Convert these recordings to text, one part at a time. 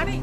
আরে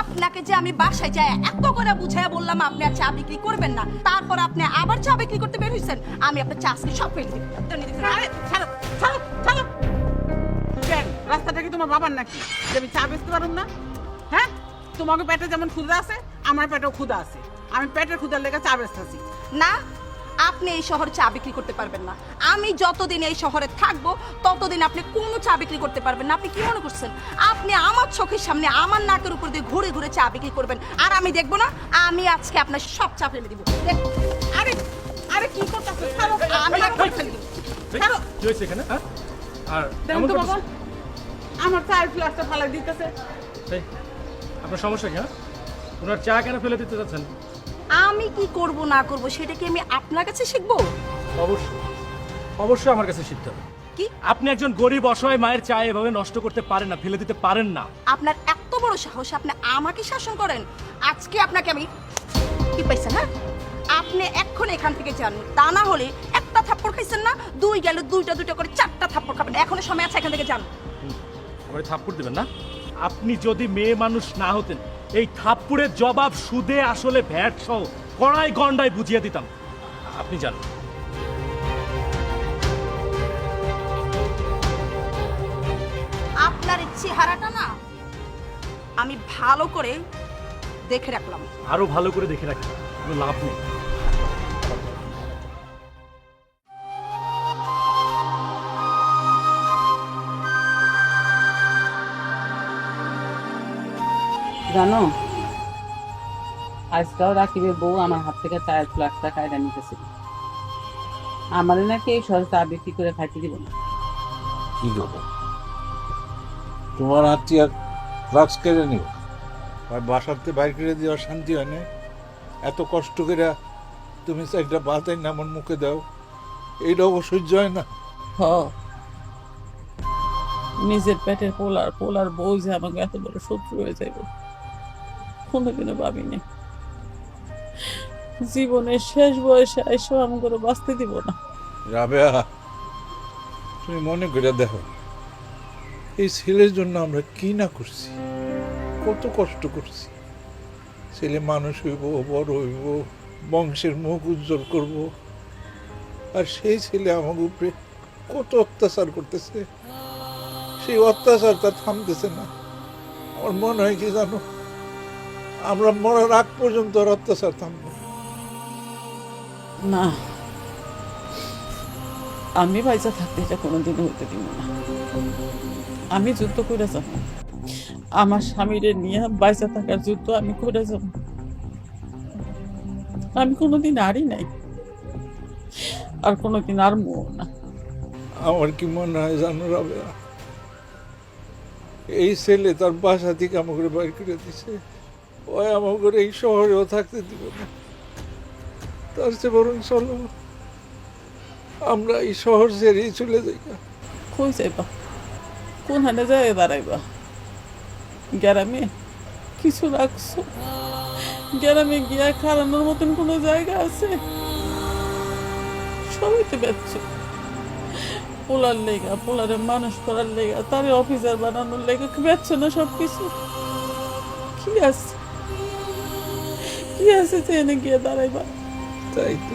আপনাকে যে আমি বাসায় যাই এত করে বুঝাইয়া বললাম আপনি আর চা বিক্রি করবেন না। তারপর আপনি আবার চা বিক্রি করতে বের হইছেন। আমি আপনার চা আজকে সব ফেলে দিব আরে ছাড়ো ছাড়ো ছাড়ো। কেন? রাস্তাটা কি তোমার বাবার নাকি? যে আমি চা বেচতে পারুম না? হ্যাঁ? তোমাকে পেটে যেমন ক্ষুদা আছে আমার পেটেও ক্ষুদা আছে। আমি পেটের ক্ষুদার লেগে চা বেচতেছি। না আপনি এই শহরে চা বিক্রি করতে পারবেন না। আমি যতদিন এই শহরে থাকব ততদিন আপনি কোনো চা বিক্রি করতে পারবেন না। আপনি কি মনে করছেন? আপনি আমার চোখের সামনে আমার নাকের উপর দিয়ে ঘুরে ঘুরে চা বিক্রি করবেন। আর আমি দেখব না আমি আজকে আপনার সব চা ফেলে দিব। আরে আরে কি করতেছো ছাড়ো আমি একবার ফেলে দিব। ছাড়ো। কি হয়েছে এখানে হ্যাঁ? আর দেখুন এমন তো বাবা করতেছে- আমার চায়ের ফ্লাসটা ফালাই দিতেছে। আপনার সমস্যা কি হ্যাঁ? ওনার চা কেন ফেলে দিতে যাচ্ছেন? আমি কি করব না করব সেটা কি আমি আপনার কাছে শিখব? অবশ্যই। অবশ্যই আমার কাছে শিখতে হবে। কি? আপনি একজন গরিব অসহায় মায়ের চা এভাবে নষ্ট করতে পারেন না ফেলে দিতে পারেন না। আপনার এত বড় সাহস আপনি আমাকে শাসন করেন। আজকে আপনাকে আমি কি পাইছেন হ্যাঁ? আপনি এখন এখান থেকে যান তা না হলে একটা থাপ্পড় খাইছেন না দুই গেল দুইটা দুইটা করে চারটা থাপ্পড় খাবেন। এখনও সময় আছে এখান থেকে যান। আমারে থাপ্পড় দিবেন না? আপনি যদি মেয়ে মানুষ না হতেন এই থাপ্পড়ের জবাব সুদে আসলে ভ্যাট সহ কড়াই গন্ডায় বুঝিয়ে দিতাম। আপনি জানেন। আপনার চেহারাটা না আমি ভালো করে দেখে রাখলাম। আরও ভালো করে দেখে রাখলাম কোনো লাভ নেই। জানো? আজকাল রাকিবের বউ আমার হাত থেকে চায়ের ফ্লাক্সটা কায়দা নিতেছিল আমাদের নাকি এই শহরে চা বিক্রি করে খাইতে দিব না। কি করব? তোমার আত্মীয় ফ্লাক্স কেড়ে নিও আর বাসাতে বাইর করে দেওয়ার শান্তি হয় না। এত কষ্ট করে তুমি একটা বাতাই না আমার মুখে দাও। এইটাও সহ্য হয় না। হ। নিজের পেটের পোলার পোলার বউ যে আমাকে এত বড় শত্রু হয়ে যাইব। কোনোদিনও ভাবিনি। জীবনের শেষ বয়সে এসব আমাকে বাঁচতে দিব না। রাবেয়া, তুমি মনে করে দেখো, এই ছেলের জন্য আমরা কি না করছি, কত কষ্ট করছি। ছেলে মানুষ হইব, বড় হইব, বংশের মুখ উজ্জ্বল করব, আর সেই ছেলে আমার উপরে কত অত্যাচার করতেছে। সেই অত্যাচারটা থামতেছে না। আমার মনে হয় কি জানো আমরা মরার আগ পর্যন্ত অত্যাচার থামবো। না। আমি বাইচা থাকতে এটা কোনোদিনও হইতে দিব না। আমি যুদ্ধ করে যাব। আমার স্বামীরে নিয়ে বাইচা থাকার যুদ্ধ আমি করে যাব। আমি কোনোদিন আরই নাই। আর কোনোদিন আর মো না। আমার কি মনে হয় জানো রাবেয়া? এই ছেলে তার বাসা থেকে আমাকে বাইর করে দিছে। ওই আমাকে এই শহরেও থাকতে দিব না। তার চেয়ে বরং চলো। আমরা এই শহর ছেড়েই চলে যাই। কই যাইবা? কোন হানে যায় দাঁড়াইবা? গ্যারামে কিছু রাখছো? গ্যারামে গিয়া খারানোর মতন কোনো জায়গা আছে? সবই তো বেচছো পোলার লেগা, পোলারে মানুষ করার লেগা, তারে অফিসার বানানোর লেগা বেচছো না সব কিছু কি আছে? কি আছে এনে গিয়ে দাঁড়াইবা তাই তো।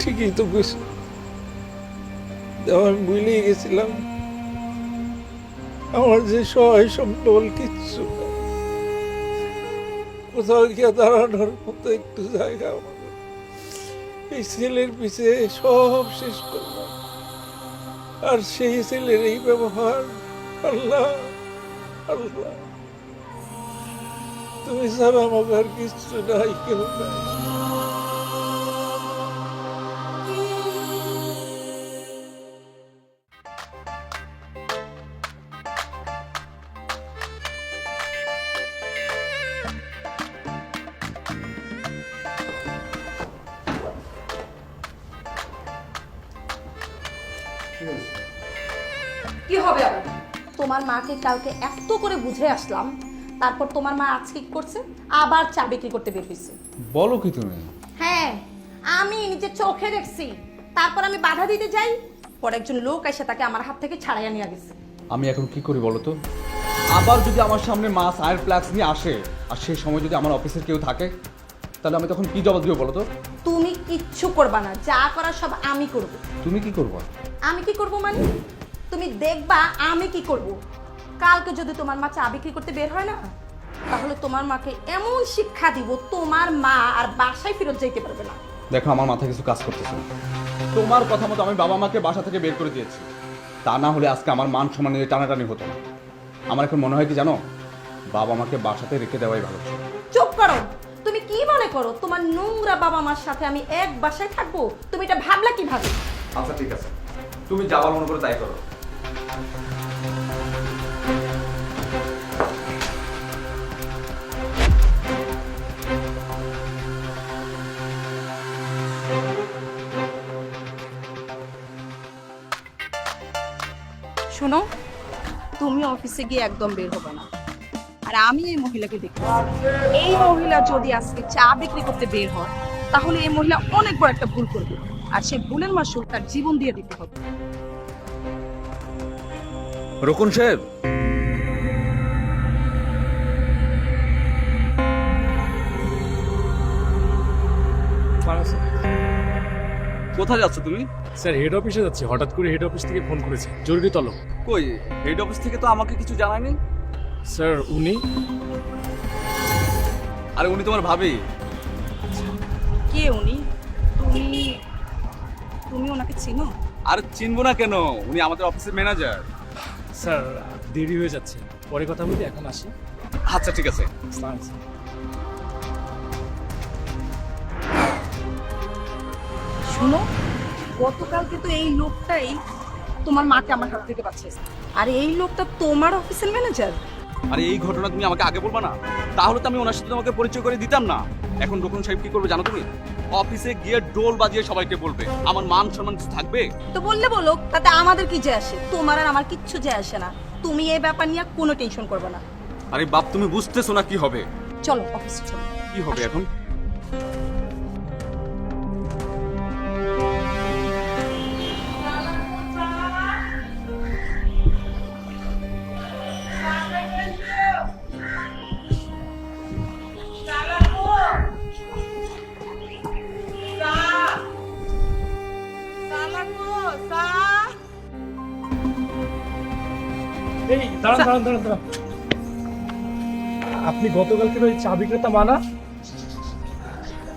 ঠিকই তো দেখো, আমি ভুলেই গেছিলাম আমার যে সহায় সম্বল কিচ্ছু। কোথাও গিয়ে দাঁড়ানোর মতো একটু জায়গা এই ছেলের পিছে সব শেষ করলাম। আর সেই ছেলের এই ব্যবহার আল্লাহ আল্লাহ। তুমি ছাড়া আমাকে আর কিছু নাই কেউ তোমার মাকে কালকে এত করে বুঝে আসলাম। তারপর তোমার মা আজকে কি করছে? আবার চা বিক্রি করতে বের হয়েছে বলো কি তুমি? হ্যাঁ আমি নিজে চোখে দেখছি। তারপর আমি বাধা দিতে যাই। পর একজন লোক এসে তাকে আমার হাত থেকে ছাড়াইয়া নিয়ে গেছে। আমি এখন কি করি বলো তো? আবার যদি আমার সামনে মাছ আয়ের ফ্ল্যাক্স নিয়ে আসে আর সেই সময় যদি আমার অফিসের কেউ থাকে তাহলে আমি তখন কি জবাব দিব বলো তো? তুমি কিচ্ছু করবা না। যা করার সব আমি করব। তুমি কি করব? আমি কি করব মানে? তুমি দেখবা আমি কি করব। কালকে যদি তোমার মা চা বিক্রি করতে বের হয় না তাহলে তোমার মাকে এমন শিক্ষা দিব তোমার মা আর বাসায় ফেরত যাইতে পারবে না। দেখো আমার মাথায় কিছু কাজ করতেছে। তোমার কথা মতো আমি বাবা মাকে বাসা থেকে বের করে দিয়েছি। তা না হলে আজকে আমার মান সম্মান নিয়ে টানাটানি হতো না। আমার এখন মনে হয় কি জানো? বাবা মাকে বাসাতে রেখে দেওয়াই ভালো। চুপ করো। তুমি কি মনে করো? তোমার নোংরা বাবা মার সাথে আমি এক বাসায় থাকব? তুমি এটা ভাবলা কীভাবে? আচ্ছা ঠিক আছে। তুমি যাবার মনে করে তাই করো। অফিসে গিয়ে একদম বের হবে না। আর আমি এই মহিলাকে দেখি এই মহিলা যদি আজকে চা বিক্রি করতে বের হয়, তাহলে এই মহিলা অনেক বড় একটা ভুল করবে। আর সেই ভুলের মাসুল তার জীবন দিয়ে দিতে হবে। রকুন সাহেব কোথায় যাচ্ছ তুমি? স্যার হেড অফিসে যাচ্ছি। হঠাৎ করে হেড অফিস থেকে ফোন করেছে। জরুরি তলব। কই? হেড অফিস থেকে তো আমাকে কিছু জানায়নি স্যার উনি আরে উনি তোমার ভাবি। কে উনি? তুমি তুমি ওনাকে চিনো? আর চিনবো না কেন? উনি আমাদের অফিসের ম্যানেজার স্যার দেরি হয়ে যাচ্ছে। পরে কথা বলি এখন আসি। আচ্ছা ঠিক আছে। শোনো গতকালকে তো এই লোকটাই তোমার মাকে আমার হাত থেকে পাঠিয়েছে আর এই লোকটা তোমার অফিসের ম্যানেজার আরে এই ঘটনা তুমি আমাকে আগে বলবা না? তাহলে তো আমি ওনার সাথে তোমাকে পরিচয় করে দিতাম না। এখন রকুন সাহেব কি করবে জানো তুমি? অফিসে গিয়ে ডোল বাজিয়ে সবাইকে বলবে আমার মান সম্মান কিছু থাকবে? তো বললে বলো তাতে আমাদের কি যায় আসে? তোমার আর আমার কিচ্ছু যায় আসে না। তুমি এই ব্যাপার নিয়ে কোনো টেনশন করবে না। আরে বাপ তুমি বুঝতেছো না কি হবে? চলো অফিসে চলো। কি হবে এখন? দাঁড়ান দাঁড়ান দাঁড়ান। আপনি গতকালকে ওই চা বিক্রেতা মানা?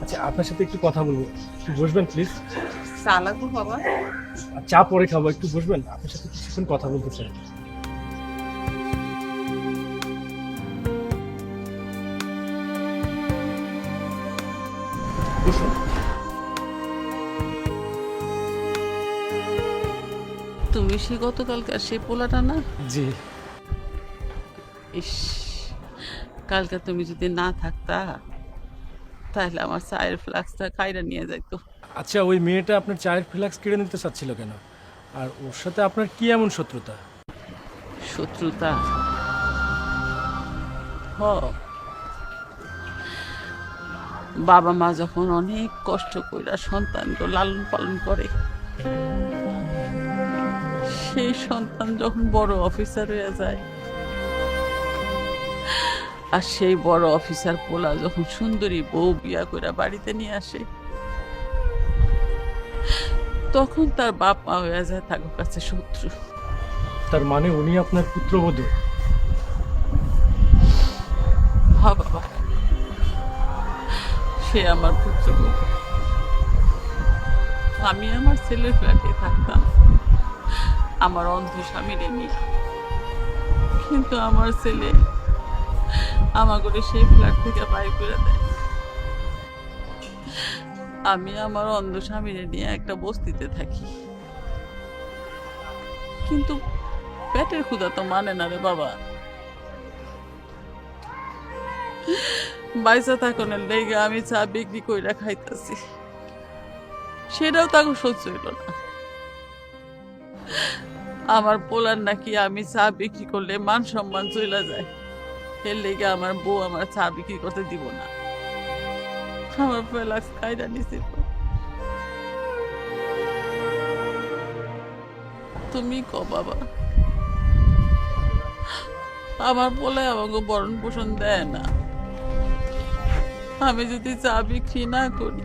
আচ্ছা আপনার সাথে একটু কথা বলব। একটু বসবেন প্লিজ চালাকু বাবা। চা পরে খাব একটু বসবেন? আপনার সাথে কিছুক্ষণ কথা বলতে চাই। তুমি সে গতকালকার সেই পোলাটা না? জি। ইস কালকে তুমি যদি না থাকতা তাহলে আমার চায়ের ফ্লাক্সটা কাইরা নিয়ে যাইতো। আচ্ছা ওই মেয়েটা আপনার চায়ের ফ্লাক্স কেড়ে নিতে চাচ্ছিল কেন? আর ওর সাথে আপনার কি এমন শত্রুতা? শত্রুতা? হ। বাবা মা যখন অনেক কষ্ট কইরা সন্তানকে লালন পালন করে সেই সন্তান যখন বড় অফিসার হয়ে যায় আর সেই বড় অফিসার পোলা যখন সুন্দরী বউ বিয়া করে বাড়িতে নিয়ে আসে তখন তার বাপ মা হয়ে যায় তার কাছে শত্রু। তার মানে উনি আপনার পুত্রবধূ? হা বাবা সে আমার পুত্র আমি আমার ছেলের ফ্ল্যাটে থাকতাম। আমার অন্ধ স্বামীরে নিয়ে কিন্তু আমার ছেলে আমাকে সেই ফ্ল্যাট থেকে করে দেয়। আমি আমার অন্ধ স্বামীরে নিয়ে একটা বস্তিতে থাকি। কিন্তু পেটের ক্ষুধা তো মানে না রে বাবা। বাইসা থাকনের লেগে আমি চা বিক্রি কইরা খাইতাছি। সেটাও তাকে সহ্য হইল না। আমার পোলার নাকি আমি চা বিক্রি করলে মান সম্মান চলে যায়। এর লেগে আমার বউ আমার চা বিক্রি করতে দিব না। আমার ফেলাক্স খাইরা নিছিল তুমি ক বাবা। আমার বলে আমাকে বরণ পোষণ দেয় না। আমি যদি চা বিক্রি না করি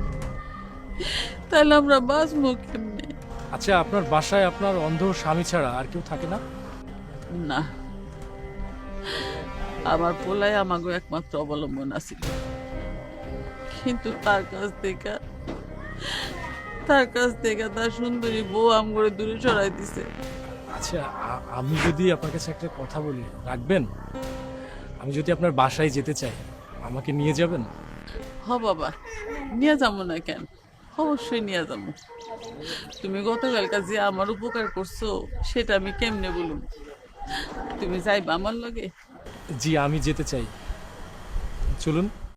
তাহলে আমরা বাঁচবো কেমনে? আচ্ছা আপনার বাসায় আপনার অন্ধ স্বামী ছাড়া আর কেউ থাকে না? না। আমার পোলাই আমাকে একমাত্র অবলম্বন আছিল। কিন্তু তার কাছ থেকে তার কাছ থেকে তার সুন্দরী বউ আম করে দূরে সরাই দিছে। আচ্ছা আমি যদি আপনার কাছে একটা কথা বলি রাখবেন? আমি যদি আপনার বাসায় যেতে চাই আমাকে নিয়ে যাবেন? হ বাবা নিয়ে যাব না কেন? অবশ্যই নিয়ে যাব। তুমি গতকালকা যে আমার উপকার করছ সেটা আমি কেমনে বলুন তুমি যাইবা আমার লগে? জি আমি যেতে চাই। চলুন।